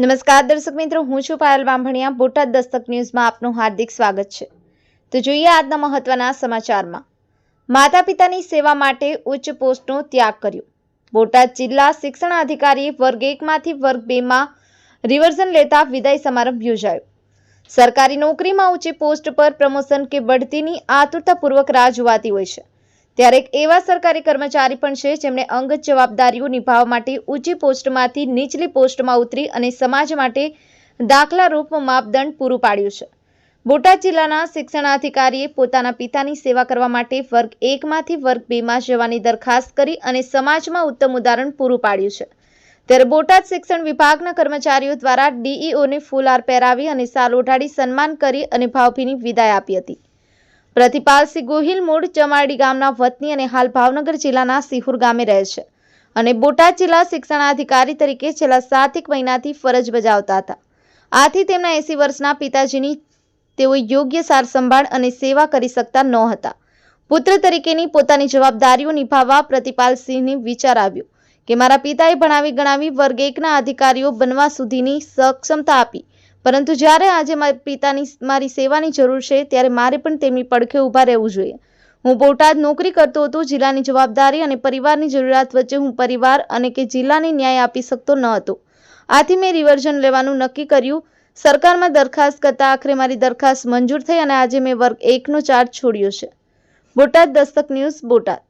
નમસ્કાર દર્શક મિત્રો, હું છું પાયલ બામણિયા બોટાદ દસ્તક ન્યૂઝમાં આપનું હાર્દિક સ્વાગત છે. તો જોઈએ આજના મહત્વના સમાચારમાં. માતા પિતાની સેવા માટે ઉચ્ચ પોસ્ટનો ત્યાગ કર્યો. બોટાદ જિલ્લા શિક્ષણ અધિકારીએ વર્ગ એકમાંથી વર્ગ બેમાં રિવર્ઝન લેતા વિદાય સમારંભ યોજાયો. સરકારી નોકરીમાં ઊંચી પોસ્ટ પર પ્રમોશન કે બઢતીની આતુરતાપૂર્વક રાહ જોવાતી હોય છે. ત્યારે એક એવા સરકારી કર્મચારી પણ છે જેમણે અંગત જવાબદારીઓ નિભાવવા માટે ઊંચી પોસ્ટમાંથી નીચલી પોસ્ટમાં ઉતરી અને સમાજ માટે દાખલારૂપ માપદંડ પૂરું પાડ્યું છે. બોટાદ જિલ્લાના શિક્ષણાધિકારીએ પોતાના પિતાની સેવા કરવા માટે વર્ગ એકમાંથી વર્ગ બેમાં જવાની દરખાસ્ત કરી અને સમાજમાં ઉત્તમ ઉદાહરણ પૂરું પાડ્યું છે. ત્યારે બોટાદ શિક્ષણ વિભાગના કર્મચારીઓ દ્વારા ડીઈઓને ફૂલહાર પહેરાવી અને સાલ ઓઢાડી સન્માન કરી અને ભાવભીની વિદાય આપી હતી. પ્રતિપાલસિંહ ગોહિલ મૂળ ચમારડી ગામના વતની અને હાલ ભાવનગર જિલ્લાના સિહુર ગામે રહે છે અને બોટાદ જિલ્લા શિક્ષણાધિકારી તરીકે છેલ્લા સાતેક મહિનાથી ફરજ બજાવતા હતા. આથી તેમના એસી વર્ષના પિતાજીની તેઓ યોગ્ય સાર સંભાળ અને સેવા કરી શકતા ન હતા. પુત્ર તરીકેની પોતાની જવાબદારીઓ નિભાવવા પ્રતિપાલસિંહને વિચાર આવ્યો કે મારા પિતાએ ભણાવી ગણાવી વર્ગ એકના અધિકારીઓ બનવા સુધીની સક્ષમતા આપી પરંતુ જ્યારે આજે મારા પિતાની મારી સેવાની જરૂર છે, ત્યારે મારે પણ તેમની પડખે ઊભા રહેવું જોઈએ. હું બોટાદ નોકરી કરતો હતો, જિલ્લાની જવાબદારી અને પરિવારની જરૂરિયાત વચ્ચે હું પરિવાર અને કે જિલ્લાને ન્યાય આપી શકતો ન હતો. આથી મેં રિવર્ઝન લેવાનું નક્કી કર્યું. સરકારમાં દરખાસ્ત કરતા આખરે મારી દરખાસ્ત મંજૂર થઈ અને આજે મેં વર્ગ એકનો ચાર્જ છોડ્યો છે. બોટાદ દસ્તક ન્યૂઝ, બોટાદ.